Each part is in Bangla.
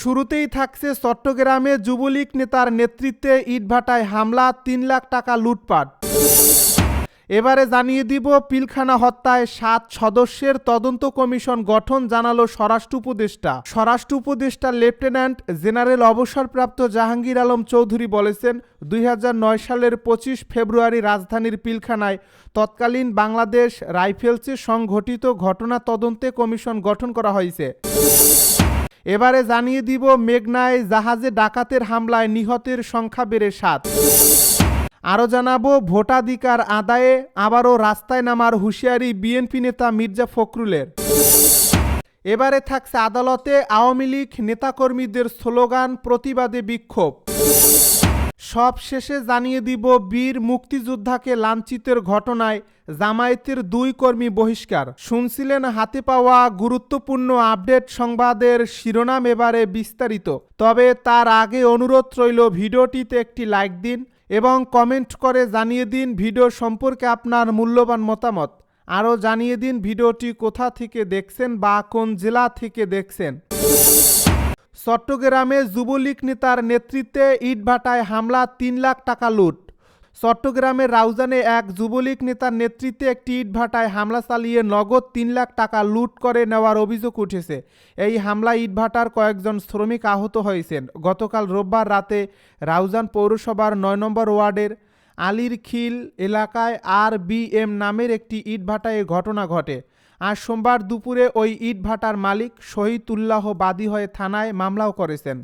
শুরুতেই থাকছে চট্টগ্রামে যুবলীগ নেতার নেতৃত্বে ইটভাটায় হামলা, তিন লাখ টাকা লুটপাট। এবারে জানিয়ে দিব, পিলখানা হত্যায় সাত সদস্যের তদন্ত কমিশন গঠন জানালো স্বরাষ্ট্র উপদেষ্টা। স্বরাষ্ট্র উপদেষ্টা লেফটেন্যান্ট জেনারেল অবসরপ্রাপ্ত জাহাঙ্গীর আলম চৌধুরী বলেছেন, দুই হাজার নয় সালের পঁচিশ ফেব্রুয়ারি রাজধানীর পিলখানায় তৎকালীন বাংলাদেশ রাইফেলসে সংঘটিত ঘটনা তদন্তে কমিশন গঠন করা হয়েছে। এবারে জানিয়ে দিব মেঘনায় জাহাজে ডাকাতের হামলায় নিহতের সংখ্যা বেড়ে সাত। আরও জানাব, ভোটাধিকার আদায়ে আবারও রাস্তায় নামার হুঁশিয়ারি বিএনপি নেতা মির্জা ফখরুলের। এবারে থাকছে আদালতে আওয়ামী লীগ নেতাকর্মীদের স্লোগান, প্রতিবাদে বিক্ষোভ। সব শেষে জানিয়ে দিব বীর মুক্তিযোদ্ধাকে লাঞ্ছিতের ঘটনায় জামায়াতের দুই কর্মী বহিষ্কার। শুনছিলেন হাতে পাওয়া গুরুত্বপূর্ণ আপডেট সংবাদের শিরোনাম এবারে বিস্তারিত। তবে তার আগে অনুরোধ রইল ভিডিওটিতে একটি লাইক দিন এবং কমেন্ট করে জানিয়ে দিন ভিডিও সম্পর্কে আপনার মূল্যবান মতামত। আরও জানিয়ে দিন ভিডিওটি কোথা থেকে দেখছেন বা কোন জেলা থেকে দেখছেন। চট্টগ্রামে যুবলীগ নেতার নেতৃত্বে ইটভাটায় হামলা, তিন লাখ টাকা লুট। চট্টগ্রামের রাউজানে এক যুবলীগ নেতার নেতৃত্বে একটি ইটভাটায় হামলা চালিয়ে নগদ তিন লাখ টাকা লুট করে নেওয়ার অভিযোগ উঠেছে। এই হামলায় ইটভাটার কয়েকজন শ্রমিক আহত হয়েছেন। গতকাল রোববার রাতে রাউজান পৌরসভার নয় নম্বর ওয়ার্ডের আলির খিল এলাকায় আর বি এম নামের একটি ইটভাটায় ঘটনা ঘটে। আজ সোমবার দুপুরে ওই ইটভাটার মালিক শহীদুল্লাহ বাদী হয়ে থানায় মামলাও করেছেন।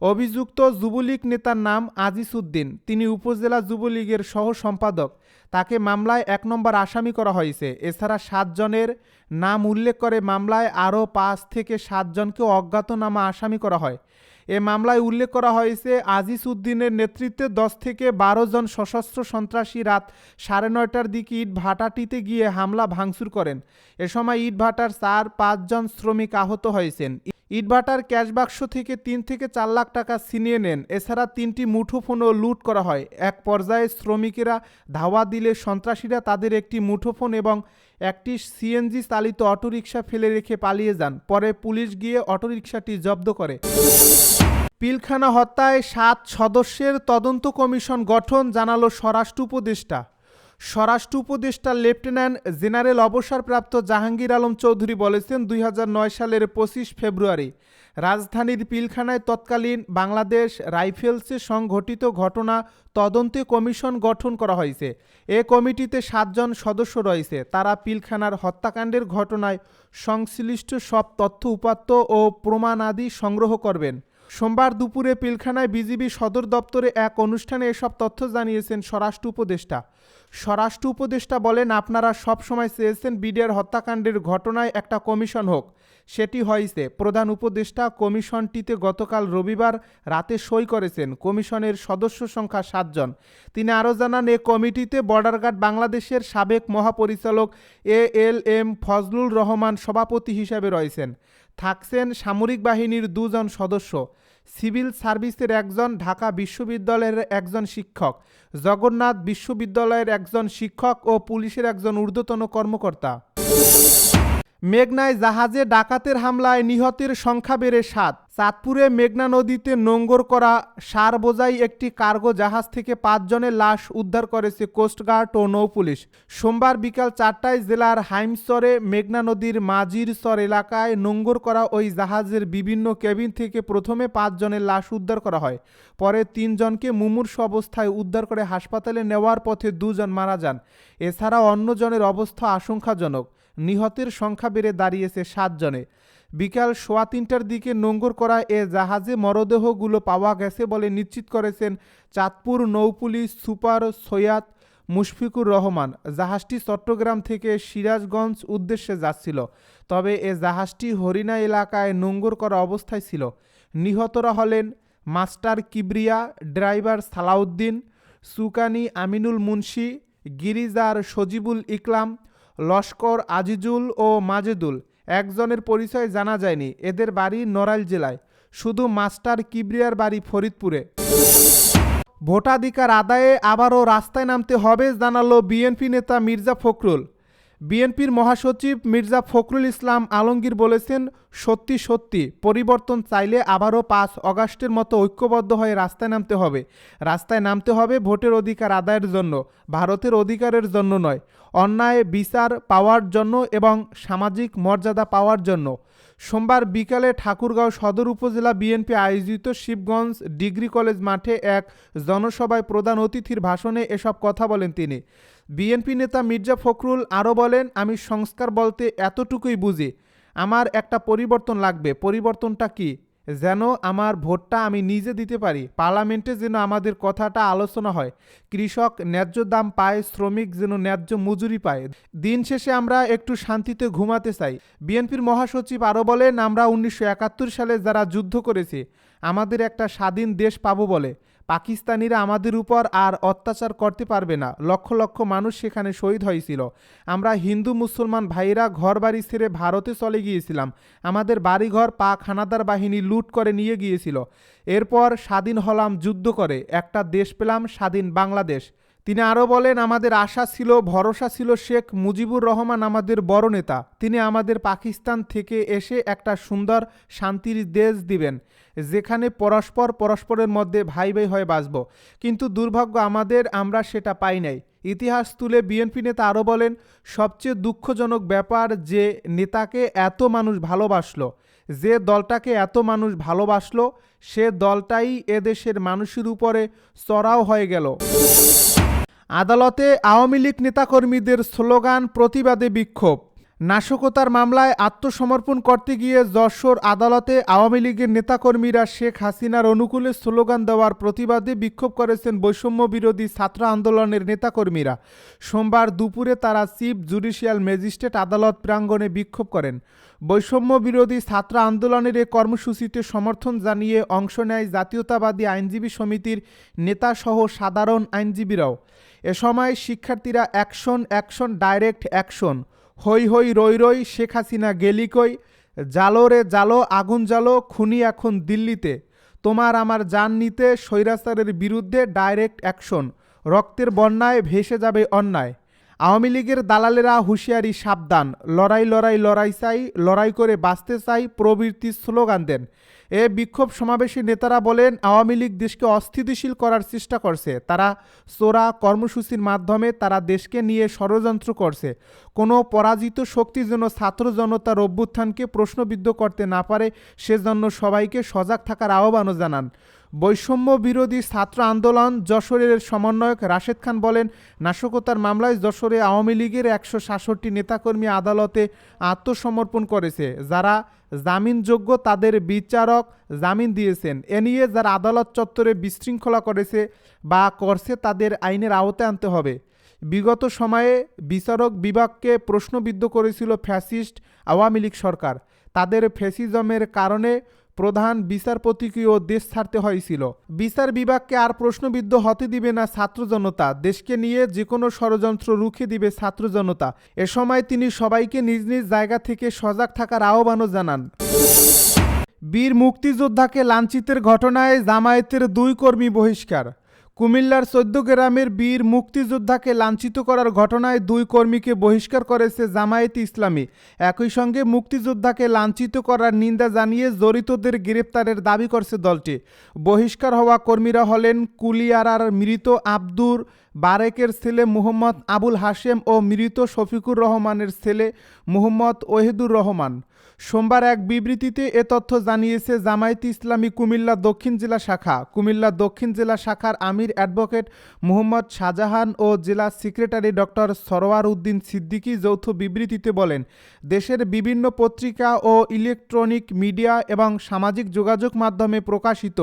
অভিযুক্ত যুবলীগ নেতার নাম আজিস উদ্দিন তিনি উপজেলা যুবলীগের সহ সম্পাদক তাকে মামলায় এক নম্বর আসামি করা হয়েছে। এছাড়া সাতজনের নাম উল্লেখ করে মামলায় আরও পাঁচ থেকে সাতজনকে অজ্ঞাতনামা আসামি করা হয়। এ মামলায় উল্লেখ করা হয়েছে, আজিজ উদ্দিনের নেতৃত্বে দশ থেকে বারো জন সশস্ত্র সন্ত্রাসী রাত সাড়ে নয়টার দিকে ইট ভাটাটিতে গিয়ে হামলা ভাঙচুর করেন। এ সময় ইট ভাটার চার পাঁচজন শ্রমিক আহত হয়েছেন। ইটভাটার ক্যাশ বাক্স থেকে তিন থেকে চার লাখ টাকা ছিনিয়ে নেন। এছাড়া তিনটি মুঠোফোনও লুট করা হয়। এক পর্যায়ে শ্রমিকেরা ধাওয়া দিলে সন্ত্রাসীরা তাদের একটি মুঠোফোন এবং একটি সিএনজি চালিত অটোরিকশা ফেলে রেখে পালিয়ে যান। পরে পুলিশ গিয়ে অটোরিকশাটি জব্দ করে। পিলখানা হত্যায় সাত সদস্যের তদন্ত কমিশন গঠন জানালো স্বরাষ্ট্র উপদেষ্টা। স্বরাষ্ট্র উপদেষ্টা লেফটেন্যান্ট জেনারেল অবসরপ্রাপ্ত জাহাঙ্গীর আলম চৌধুরী বলেছেন, দুই হাজার নয় সালের পঁচিশ ফেব্রুয়ারি রাজধানীর পিলখানায় তৎকালীন বাংলাদেশ রাইফেলসে সংঘটিত ঘটনা তদন্তে কমিশন গঠন করা হয়েছে। এ কমিটিতে সাতজন সদস্য রয়েছে। তারা পিলখানার হত্যাকাণ্ডের ঘটনায় সংশ্লিষ্ট সব তথ্য, উপাত্ত ও প্রমাণাদি সংগ্রহ করবেন। সোমবার দুপুরে পিলখানায় বিজিবি সদর দপ্তরে এক অনুষ্ঠানে এসব তথ্য জানিয়েছেন স্বরাষ্ট্র উপদেষ্টা। স্বরাষ্ট্র উপদেষ্টা বলেন, আপনারা সব সময় চেয়েছেন বিডিআর হত্যাকাণ্ডের ঘটনায় একটা কমিশন হোক। সেটি হয়েছে, প্রধান উপদেষ্টা কমিশনটিতে গতকাল রবিবার রাতে সই করেছেন। কমিশনের সদস্য সংখ্যা সাতজন তিনি আরও জানান, এ কমিটিতে বর্ডার গার্ড বাংলাদেশের সাবেক মহাপরিচালক A L M Fazlul Rahman সভাপতি হিসেবে রয়েছেন। থাকছেন সামরিক বাহিনীর দুজন সদস্য। সিভিল সার্ভিসের একজন ঢাকা বিশ্ববিদ্যালয়ের একজন শিক্ষক, জগন্নাথ বিশ্ববিদ্যালয়ের একজন শিক্ষক ও পুলিশের একজন ঊর্ধ্বতন কর্মকর্তা। মেঘনায় জাহাজে ডাকাতের হামলায় নিহতের সংখ্যা বেড়ে সাত। চাঁদপুরে মেঘনা নদীতে নোঙ্গর করা সার বোঝাই একটি কার্গো জাহাজ থেকে পাঁচজনের লাশ উদ্ধার করেছে কোস্টগার্ড ও নৌপুলিশ সোমবার বিকাল চারটায় জেলার হাইমসরে মেঘনা নদীর মাঝিরসর এলাকায় নোঙ্গর করা ওই জাহাজের বিভিন্ন কেবিন থেকে প্রথমে পাঁচজনের লাশ উদ্ধার করা হয়। পরে তিনজনকে মুমূর্ষ অবস্থায় উদ্ধার করে হাসপাতালে নেওয়ার পথে দুজন মারা যান। এছাড়া অন্যজনের অবস্থা আশঙ্কাজনক। নিহতের সংখ্যা বেড়ে দাঁড়িয়েছে সাতজনে বিকাল সোয়া তিনটার দিকে নোঙ্গর করা এ জাহাজে মরদেহগুলো পাওয়া গেছে বলে নিশ্চিত করেছেন চাঁদপুর নৌপুলিশ সুপার সৈয়াদ মুশফিকুর রহমান। জাহাজটি চট্টগ্রাম থেকে সিরাজগঞ্জ উদ্দেশ্যে যাচ্ছিল, তবে এ জাহাজটি হরিণা এলাকায় নোঙ্গর করা অবস্থায় ছিল। নিহতরা হলেন মাস্টার কিবরিয়া, ড্রাইভার সালাউদ্দিন, সুকানি আমিনুল মুন্সি, গিরিজার সজিবুল ইকলাম লস্কর, আজিজুল ও মাজেদুল। একজনের পরিচয় জানা যায়নি। এদের বাড়ি নড়াইল জেলায়। শুধু মাস্টার কিবরিয়ার বাড়ি ফরিদপুরে। ভোটাধিকার আদায়ে আবারও রাস্তায় নামতে হবে, জানালো বিএনপি নেতা মির্জা ফখরুল। বিএনপির মহাসচিব মির্জা ফখরুল ইসলাম আলমগীর বলেছেন, সত্যি সত্যি, পরিবর্তন চাইলে আবারও পাঁচ অগাস্টের মতো ঐক্যবদ্ধ হয়ে রাস্তায় নামতে হবে। রাস্তায় নামতে হবে ভোটের অধিকার আদায়ের জন্য, ভারতের অধিকারের জন্য নয়, অন্যায়, বিচার পাওয়ার জন্য এবং সামাজিক মর্যাদা পাওয়ার জন্য। সোমবার বিকালে ঠাকুরগাঁও সদর উপজেলা বিএনপি আয়োজিত শিবগঞ্জ ডিগ্রি কলেজ মাঠে এক জনসভায় প্রধান অতিথির ভাষণে এসব কথা বলেন তিনি। বিএনপি নেতা মির্জা ফখরুল আরও বলেন, আমি সংস্কার বলতে এতটুকুই বুঝি। আমার একটা পরিবর্তন লাগবে। পরিবর্তনটা কি? যেন আমার ভোটটা আমি নিজে দিতে পারি। পার্লামেন্টে যেন আমাদের কথাটা আলোচনা হয়। কৃষক ন্যায্য দাম পায়, শ্রমিক যেন ন্যায্য মজুরি পায়। দিন শেষে আমরা একটু শান্তিতে ঘুমাতে চাই। বিএনপির মহাসচিব আরও বলেন, আমরা উনিশশো একাত্তর সালে যারা যুদ্ধ করেছি, আমাদের একটা স্বাধীন দেশ পাবো বলে। পাকিস্তানিরা আমাদের উপর আর অত্যাচার করতে পারবে না। লক্ষ লক্ষ মানুষ সেখানে শহীদ হয়েছিল। আমরা হিন্দু, মুসলমান ভাইরা ঘর বাড়ি ছেড়ে ভারতে চলে গিয়েছিলাম। আমাদের বাড়িঘর পাক হানাদার বাহিনী লুট করে নিয়ে গিয়েছিল। এরপর স্বাধীন হলাম যুদ্ধ করে। একটা দেশ পেলাম স্বাধীন বাংলাদেশ। তিনি আরও বলেন, আমাদের আশা ছিল, ভরসা ছিল শেখ মুজিবুর রহমান আমাদের বড় নেতা। তিনি আমাদের পাকিস্তান থেকে এসে একটা সুন্দর, শান্তির দেশ দিবেন, যেখানে পরস্পর পরস্পরের মধ্যে ভাই ভাই হয়ে বাঁচব। কিন্তু দুর্ভাগ্য আমাদের, আমরা সেটা পাই নাই। ইতিহাস তুলে বিএনপি নেতা আরও বলেন, সবচেয়ে দুঃখজনক ব্যাপার যে নেতাকে এত মানুষ ভালোবাসলো, যে দলটাকে এত মানুষ ভালোবাসলো, সে দলটাই এদেশের মানুষের উপরে চড়াও হয়ে গেল। আদালতে আওয়ামী লীগ নেতাকর্মীদের স্লোগান প্রতিবাদে বিক্ষোভ। নাশকতার মামলায় আত্মসমর্পণ করতে গিয়ে যশোর আদালতে আওয়ামী লীগের নেতাকর্মীরা শেখ হাসিনার অনুকূলে স্লোগান দেওয়ার প্রতিবাদে বিক্ষোভ করেছেন বৈষম্য বিরোধী ছাত্র আন্দোলনের নেতাকর্মীরা। সোমবার দুপুরে তারা চিফ জুডিশিয়াল ম্যাজিস্ট্রেট আদালত প্রাঙ্গণে বিক্ষোভ করেন। বৈষম্য বিরোধী ছাত্র আন্দোলনের এ কর্মসূচিতে সমর্থন জানিয়ে অংশ নেয় জাতীয়তাবাদী আইনজীবী সমিতির নেতাসহ সাধারণ আইনজীবীরাও। এ সময় শিক্ষার্থীরা অ্যাকশন অ্যাকশন, ডাইরেক্ট অ্যাকশন হই হৈ রই রই শেখ হাসিনা গেলি কই? জালো রে জালো, আগুন জালো খুনি এখন দিল্লিতে। তোমার আমার জান নিতে স্বৈরাচারের বিরুদ্ধে ডাইরেক্ট অ্যাকশন রক্তের বন্যায় ভেসে যাবে অন্যায়। আওয়ামী লীগের দালালেরা হুঁশিয়ারি, সাবধান। লড়াই লড়াই লড়াই চাই, লড়াই করে বাঁচতে চাই প্রবৃত্তির স্লোগান দেন। এ বিক্ষোভ সমাবেশে নেতারা বলেন, আওয়ামী লীগ দেশকে অস্থিতিশীল করার চেষ্টা করছে। তারা সোরা কর্মসূচির মাধ্যমে তারা দেশকে নিয়ে ষড়যন্ত্র করছে। কোনো পরাজিত শক্তি যেন ছাত্র জনতার অভ্যুত্থানকে প্রশ্নবিদ্ধ করতে না পারে, সেজন্য সবাইকে সজাগ থাকার আহ্বানও জানান। বৈষম্য বিরোধী ছাত্র আন্দোলন যশোরের সমন্বয়ক রাশেদ খান বলেন, নাশকতার মামলায় যশোরে আওয়ামী লীগের একশো সাতষট্টি নেতাকর্মী আদালতে আত্মসমর্পণ করেছে। যারা জামিনযোগ্য তাদের বিচারক জামিন দিয়েছেন। এ নিয়ে যারা আদালত চত্বরে বিশৃঙ্খলা করেছে বা করছে তাদের আইনের আওতায় আনতে হবে। বিগত সময়ে বিচারক বিভাগকে প্রশ্নবিদ্ধ করেছিল ফ্যাসিস্ট আওয়ামী লীগ সরকার। তাদের ফ্যাসিজমের কারণে প্রধান বিচারপতিকেও দেশ ছাড়তে হয়েছিল। বিচার বিভাগকে আর প্রশ্নবিদ্ধ হতে দিবে না ছাত্র জনতা। দেশকে নিয়ে যে কোনো ষড়যন্ত্র রুখে দিবে ছাত্র জনতা। এ সময় তিনি সবাইকে নিজ নিজ জায়গা থেকে সজাগ থাকার আহ্বানও জানান। বীর মুক্তিযোদ্ধাকে লাঞ্ছিতের ঘটনায় জামায়াতের দুই কর্মী বহিষ্কার। কুমিল্লার চোদ্দ গ্রামের বীর মুক্তিযোদ্ধাকে লাঞ্ছিত করার ঘটনায় দুই কর্মীকে বহিষ্কার করেছে জামায়াত ইসলামী। একই সঙ্গে মুক্তিযোদ্ধাকে লাঞ্ছিত করার নিন্দা জানিয়ে জড়িতদের গ্রেপ্তারের দাবি করছে দলটি। বহিষ্কার হওয়া কর্মীরা হলেন কুলিয়ারার মৃত আব্দুর বারেকের ছেলে মুহম্মদ আবুল হাশেম ও মৃত শফিকুর রহমানের ছেলে মুহম্মদ ওহেদুর রহমান। সোমবার এক বিবৃতিতে এ তথ্য জানিয়েছে, জামায়াতে ইসলামী কুমিল্লা দক্ষিণ জেলা শাখা। কুমিল্লা দক্ষিণ জেলা শাখার আমির অ্যাডভোকেট মুহম্মদ শাহজাহান ও জেলা সেক্রেটারি ডক্টর সরোয়ার উদ্দিন সিদ্দিকী যৌথ বিবৃতিতে বলেন, দেশের বিভিন্ন পত্রিকা ও ইলেকট্রনিক মিডিয়া এবং সামাজিক যোগাযোগ মাধ্যমে প্রকাশিত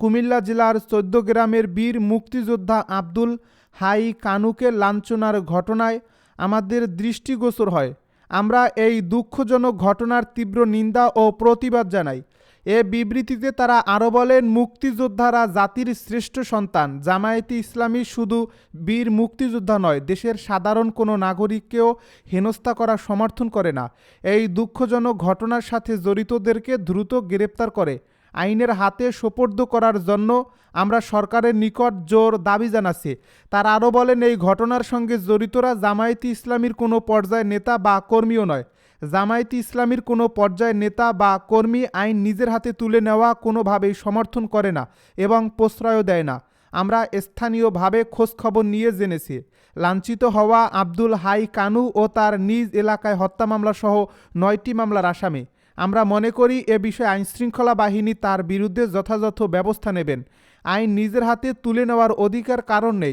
কুমিল্লা জেলার চোদ্দ গ্রামের বীর মুক্তিযোদ্ধা আব্দুল হাই কানুকে লাঞ্ছনার ঘটনায় আমাদের দৃষ্টিগোচর হয়। আমরা এই দুঃখজনক ঘটনার তীব্র নিন্দা ও প্রতিবাদ জানাই। এ বিবৃতিতে তারা আরও বলেন, মুক্তিযোদ্ধারা জাতির শ্রেষ্ঠ সন্তান। জামায়াতে ইসলামী শুধু বীর মুক্তিযোদ্ধা নয়, দেশের সাধারণ কোনো নাগরিককেও হেনস্থা করা সমর্থন করে না। এই দুঃখজনক ঘটনার সাথে জড়িতদেরকে দ্রুত গ্রেপ্তার করে। আইনের হাতে সোপর্দ করার জন্য আমরা সরকারের নিকট জোর দাবি জানাচ্ছি। তার আরও বলেন, এই ঘটনার সঙ্গে জড়িতরা জামায়াতি ইসলামীর কোনো পর্যায়ের নেতা বা কর্মীও নয়। জামায়াতি ইসলামীর কোনো পর্যায়ের নেতা বা কর্মী আইন নিজের হাতে তুলে নেওয়া কোনোভাবেই সমর্থন করে না এবং প্রশ্রয়ও দেয় না। আমরা স্থানীয়ভাবে খোঁজখবর নিয়ে জেনেছি। লাঞ্ছিত হওয়া আব্দুল হাই কানু ও তার নিজ এলাকায় হত্যা মামলা সহ নয়টি মামলার আসামি। আমরা মনে করি এ বিষয়ে আইনশৃঙ্খলা বাহিনী তার বিরুদ্ধে যথাযথ ব্যবস্থা নেবেন। আইন নিজের হাতে তুলে নেওয়ার অধিকার কারণ নেই।